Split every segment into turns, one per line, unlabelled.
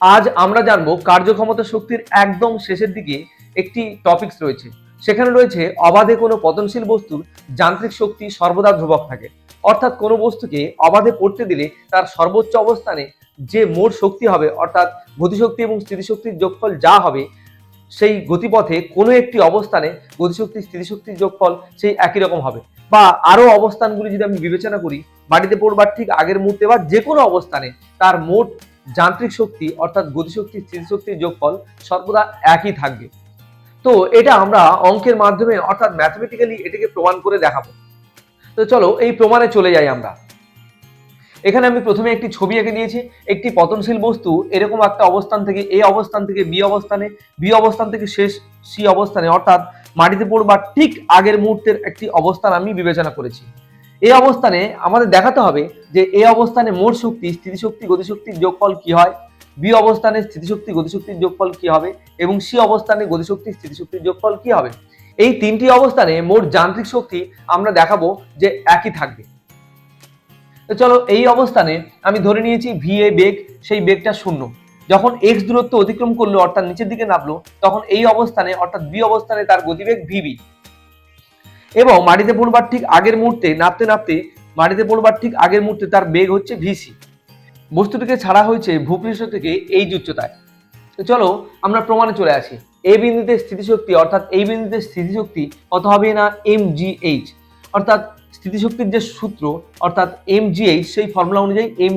আজ আমরা জানব কার্যক্ষমতা শক্তির একদম শেষের দিকে একটি টপিকস রয়েছে। সেখানে রয়েছে অবাধে কোনো পতনশীল বস্তুর যান্ত্রিক শক্তি সর্বদা ধ্রুবক থাকে। অর্থাৎ কোনো বস্তুকে অবাধে পড়তে দিলে তার সর্বোচ্চ অবস্থানে যে মোট শক্তি হবে, অর্থাৎ গতিশক্তি এবং স্থিতিশক্তির যোগফল যা হবে, সেই গতিপথে কোনো একটি অবস্থানে গতিশক্তি, স্থিতিশক্তির যোগফল সেই একই রকম হবে। বা আরও অবস্থানগুলি যদি আমি বিবেচনা করি, বাড়িতে পড়বার ঠিক আগের মুহূর্তে বা যে কোনো অবস্থানে তার মোট যান্ত্রিক শক্তি অর্থাৎ গতিশক্তি স্থিতিশক্তির যোগফল সর্বদা একই থাকবে। তো এটা আমরা অঙ্কের মাধ্যমে অর্থাৎ ম্যাথমেটিক্যালি এটাকে প্রমাণ করে দেখাবো। তো চলো এই প্রমাণে চলে যাই আমরা। এখানে আমি প্রথমে একটি ছবি এঁকে দিয়েছি একটি পতনশীল বস্তু, এরকম একটা অবস্থান থেকে এ অবস্থান থেকে বি অবস্থানে, বি অবস্থান থেকে শেষ, সি অবস্থানে, অর্থাৎ মাটিতে পড়বার ঠিক আগের মুহূর্তের একটি অবস্থান আমি বিবেচনা করেছি। এই অবস্থানে আমাদের দেখাতে হবে যে এই অবস্থানে মোট শক্তি, স্থিতিশক্তি গতিশক্তির যোগফল কি হয় বি অবস্থানে স্থিতিশক্তি, গতিশক্তির যোগফল কি হবে, এবং সি অবস্থানে গতিশক্তি, স্থিতিশক্তির যোগফল কি হবে। এই তিনটি অবস্থানে মোট যান্ত্রিক শক্তি আমরা দেখাবো যে একই থাকবে। তো চলো এই অবস্থানে আমি ধরে নিয়েছি ভি এ বেগ, সেই বেগটা শূন্য। যখন এক্স দূরত্ব অতিক্রম করল, অর্থাৎ নিচের দিকে নামলো, তখন এই অবস্থানে, অর্থাৎ বি অবস্থানে তার গতিবেগ ভিবি এবং মাটিতে পড়বার ঠিক আগের মুহূর্তে নাপতে নাপতে মাটিতে পড়বার ঠিক আগের মুহূর্তে তার বেগ হচ্ছে ভিসি বস্তুটিকে ছাড়া হয়েছে ভূপৃষ্ঠ থেকে এই উচ্চতায়। চলো আমরা প্রমাণে চলে আসি। এই বিন্দুতে স্থিতিশক্তি অর্থাৎ এই বিন্দুতে স্থিতিশক্তি কত হবে না এম অর্থাৎ স্থিতিশক্তির যে সূত্র অর্থাৎ এম সেই ফর্মুলা অনুযায়ী এম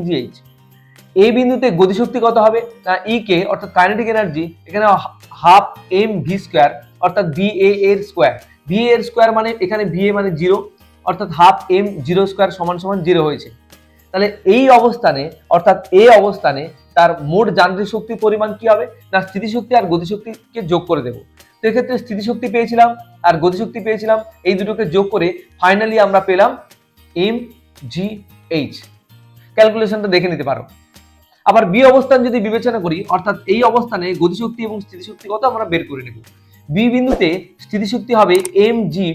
এই বিন্দুতে গতিশক্তি কত হবে? না ই কে অর্থাৎ কাইনেটিক এনার্জি এখানে হাফ এম ভি স্কোয়ার অর্থাৎ ভি এ এর স্কোয়ার ভি এর স্কোয়ার মানে এখানে ভি এ মানে জিরো অর্থাৎ হাফ এম জিরো স্কোয়ার সমান সমান জিরো হয়েছে। তাহলে এই অবস্থানে, অর্থাৎ এ অবস্থানে তার মোট যান্ত্রিক শক্তির পরিমাণ কি হবে? না, স্থিতিশক্তি আর গতিশক্তিকে যোগ করে দেবো। তো এক্ষেত্রে স্থিতিশক্তি পেয়েছিলাম আর গতিশক্তি পেয়েছিলাম, এই দুটোকে যোগ করে ফাইনালি আমরা পেলাম এম জি এইচ ক্যালকুলেশনটা দেখে নিতে পারো। আবার বি অবস্থান যদি বিবেচনা করি, অর্থাৎ এই অবস্থানে গতিশক্তি এবং স্থিতিশক্তি কত আমরা বের করে নেব। বি বিন্দুতে স্থিতিশক্তি হবে M G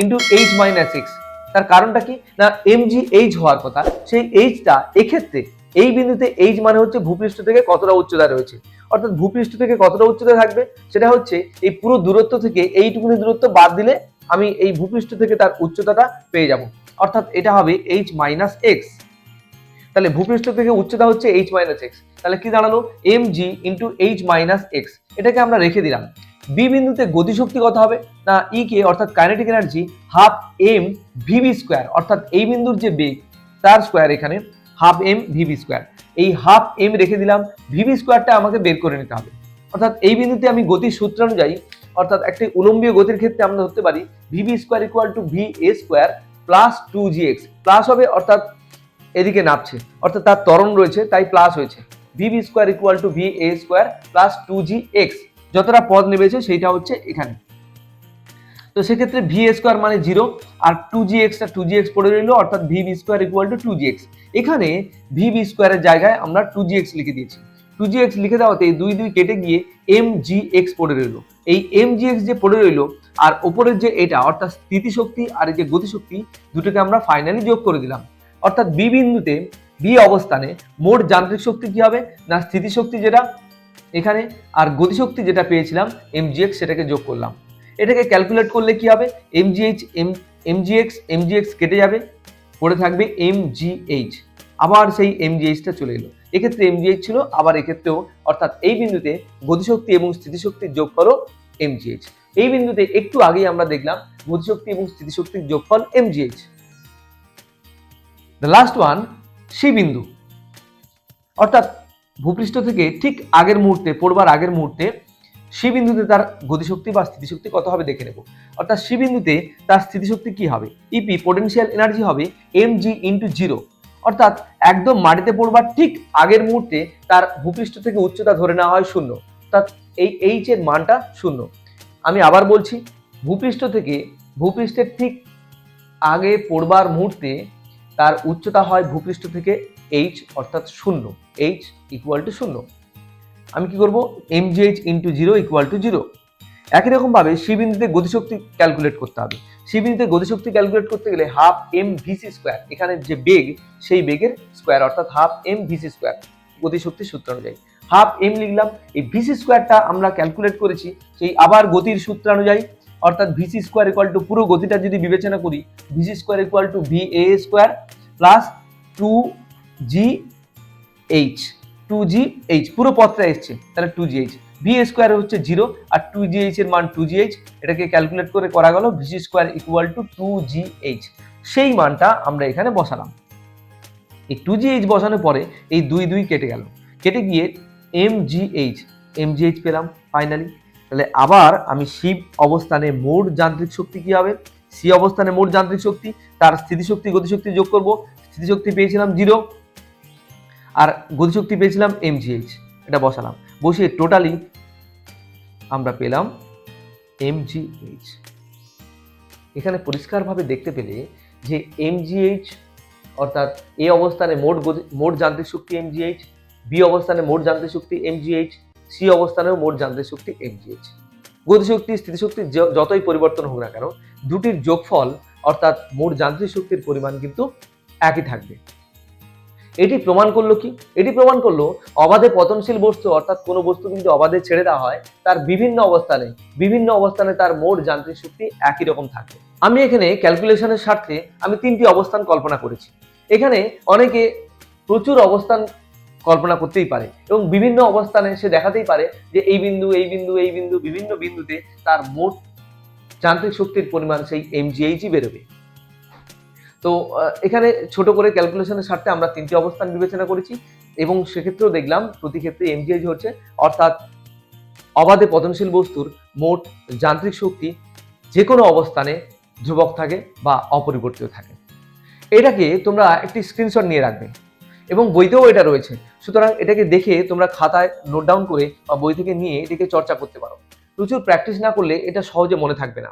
into H minus X তার কারণটা কি? না এম জি এইচ হওয়ার কথা। সেই এইচটা এক্ষেত্রে এই বিন্দুতে এইচ মানে হচ্ছে ভূপৃষ্ঠ থেকে কতটা উচ্চতা রয়েছে। অর্থাৎ ভূপৃষ্ঠ থেকে কতটা উচ্চতা থাকবে? সেটা হচ্ছে এই পুরো দূরত্ব থেকে এইটুকুনি দূরত্ব বাদ দিলে আমি এই ভূপৃষ্ঠ থেকে তার উচ্চতাটা পেয়ে যাব। অর্থাৎ এটা হবে এইচ মাইনাস এক্স তাহলে ভূপৃষ্ঠ থেকে উচ্চতা হচ্ছে এইচ মাইনাস এক্স তাহলে কি দাঁড়াল? M G into H minus X এটাকে আমরা রেখে দিলাম। বি বিন্দুতে গতিশক্তি কত হবে? না ই কে, অর্থাৎ kinetic energy half M V B square অর্থাৎ এই বিন্দুর যে বেগ, তার স্কোয়ার এখানে half M V B square এই হাফ এম রেখে দিলাম ভিবি স্কোয়ারটা আমাকে বের করে নিতে হবে। অর্থাৎ এই বিন্দুতে আমি গতির সূত্র অনুযায়ী, অর্থাৎ একটি উলম্বীয় গতির ক্ষেত্রে আমরা ধরতে পারি V B square equal to V A square plus two G X plus হবে, অর্থাৎ এদিকে নামছে অর্থাৎ তার ত্বরণ রয়েছে, তাই প্লাস হয়েছে। V B square equal to V A square plus two G X যতটা পদ নেবেছে সেইটা হচ্ছে এখানে। তো সেক্ষেত্রে ভি স্কোয়ার মানে জিরো আর টু জি এক্সটা টু জি এক্স পড়ে রইল, অর্থাৎ V B square equal to two G X এখানে ভি বি স্কোয়ারের জায়গায় আমরা টু জি এক্স লিখে দিয়েছি। টু জি এক্স লিখে দেওয়াতে দুই দুই কেটে গিয়ে এম জি এক্স পড়ে রইল। এই এম জি এক্স যে পড়ে রইল, আর ওপরের যে এটা, অর্থাৎ স্থিতিশক্তি আর এই যে গতিশক্তি, দুটোকে আমরা ফাইনালি যোগ করে দিলাম। অর্থাৎ বি বিন্দুতে বি অবস্থানে মোট যান্ত্রিক শক্তি কি হবে? না স্থিতিশক্তি যেটা এখানে আর গতিশক্তি যেটা পেয়েছিলাম এমজিএক্স সেটাকে যোগ করলাম। এটাকে ক্যালকুলেট করলে কি হবে? এমজিএইচ এম এমজিএক্স এমজিএক্স কেটে যাবে, পড়ে থাকবে এমজিএইচ আবার সেই এমজিএইচটা চলে এলো। এক্ষেত্রে এমজিএইচ ছিল, আবার এক্ষেত্রেও, অর্থাৎ এই বিন্দুতে গতিশক্তি এবং স্থিতিশক্তির যোগ করো এমজিএইচ এই বিন্দুতে একটু আগেই আমরা দেখলাম গতিশক্তি এবং স্থিতিশক্তির যোগফল M G H the last one C বিন্দু। অর্থাৎ ভূপৃষ্ঠ থেকে ঠিক আগের মুহূর্তে, পড়বার আগের মুহূর্তে সি বিন্দুতে তার গতিশক্তি বা স্থিতিশক্তি কত হবে দেখে নেব। অর্থাৎ সি বিন্দুতে তার স্থিতিশক্তি কি হবে? ইপি পোটেনশিয়াল এনার্জি হবে এম জি ইন্টু জিরো অর্থাৎ একদম মাটিতে পড়বার ঠিক আগের মুহূর্তে তার ভূপৃষ্ঠ থেকে উচ্চতা ধরে নেওয়া হয় শূন্য। অর্থাৎ এই এইচ এর মানটা শূন্য। আমি আবার বলছি, ভূপৃষ্ঠ থেকে ভূপৃষ্ঠের ঠিক আগে পড়বার মুহূর্তে তার উচ্চতা হয় ভূপৃষ্ঠ থেকে এইচ অর্থাৎ শূন্য এইচ ইকুয়াল টু শূন্য। আমি কি করব? M G H into zero equal to zero একই রকমভাবে সি বিন্দুতে গতিশক্তি ক্যালকুলেট করতে হবে। সি বিন্দুতে গতিশক্তি ক্যালকুলেট করতে গেলে হাফ এম ভিসি স্কোয়ার এখানে যে বেগ, সেই বেগের স্কোয়ার অর্থাৎ half M V C square গতিশক্তির সূত্র অনুযায়ী। হাফ এম লিখলাম, এই ভিসি স্কোয়ারটা আমরা ক্যালকুলেট করেছি, সেই আবার গতির সূত্রানুযায়ী অর্থাৎ ভিসি স্কোয়ার ইকুয়াল টু পুরো গতিটা যদি বিবেচনা করি V C square equal to V A square plus two G H two G H পুরো পথটা এসছে, তাহলে two G H V square হচ্ছে জিরো আর টু জি এইচ এর মান টু জি এইচ এটাকে ক্যালকুলেট করে করা গেল V C square equal to two two G H মানটা আমরা এখানে বসালাম। এই টু জি এইচ বসানোর পরে এই দুই দুই কেটে গেল। কেটে গিয়ে M G H M G H পেলাম ফাইনালি তাহলে আবার আমি শিব অবস্থানে মোট যান্ত্রিক শক্তি কি হবে? সি অবস্থানে মোট যান্ত্রিক শক্তি, তার স্থিতিশক্তি, গতিশক্তি যোগ করব। স্থিতিশক্তি পেয়েছিলাম জিরো আর গতিশক্তি পেয়েছিলাম এম জি এইচ এটা বসালাম। বসিয়ে টোটালি আমরা পেলাম এম জি এইচ এখানে পরিষ্কারভাবে দেখতে পেলে যে এম জি এইচ অর্থাৎ এ অবস্থানে মোট মোট যান্ত্রিক শক্তি এম জি এইচ বি অবস্থানে মোট যান্ত্রিক শক্তি এম জি এইচ সি অবস্থানেও মোট যান্ত্রিক শক্তি এম জি এইচ গতিশক্তি, স্থিতিশক্তি যতই পরিবর্তন হোক না কেন, দুটির যোগফল অর্থাৎ মোট যান্ত্রিক শক্তির পরিমাণ কিন্তু একই থাকবে। এটি প্রমাণ করল কি? এটি প্রমাণ করল অবাধে পতনশীল বস্তু, অর্থাৎ কোনো বস্তুকে যদি অবাধে ছেড়ে দেওয়া হয়, তার বিভিন্ন অবস্থানে বিভিন্ন অবস্থানে তার মোট যান্ত্রিক শক্তি একই রকম থাকে। আমি এখানে ক্যালকুলেশনের স্বার্থে আমি তিনটি অবস্থান কল্পনা করেছি। এখানে অনেকে প্রচুর অবস্থান কল্পনা করতেই পারে এবং বিভিন্ন অবস্থানে সে দেখাতেই পারে যে এই বিন্দু এই বিন্দু এই বিন্দু, বিভিন্ন বিন্দুতে তার মোট যান্ত্রিক শক্তির পরিমাণ সেই এমজিএইচই বেরোবে। তো এখানে ছোট করে ক্যালকুলেশনের স্বার্থে আমরা তিনটি অবস্থান বিবেচনা করেছি এবং সেক্ষেত্রেও দেখলাম প্রতি ক্ষেত্রে এমজিএইচ হচ্ছে, অর্থাৎ অবাধে পতনশীল বস্তুর মোট যান্ত্রিক শক্তি যে কোনো অবস্থানে ধ্রুবক থাকে বা অপরিবর্তিত থাকে। এটাকে তোমরা একটি স্ক্রিনশট নিয়ে রাখবে এবং বইতেও এটা রয়েছে। সুতরাং এটাকে দেখে তোমরা খাতায় নোট ডাউন করে বা বই থেকে নিয়ে এটাকে চর্চা করতে পারো। প্রচুর প্র্যাকটিস না করলে এটা সহজে মনে থাকবে না।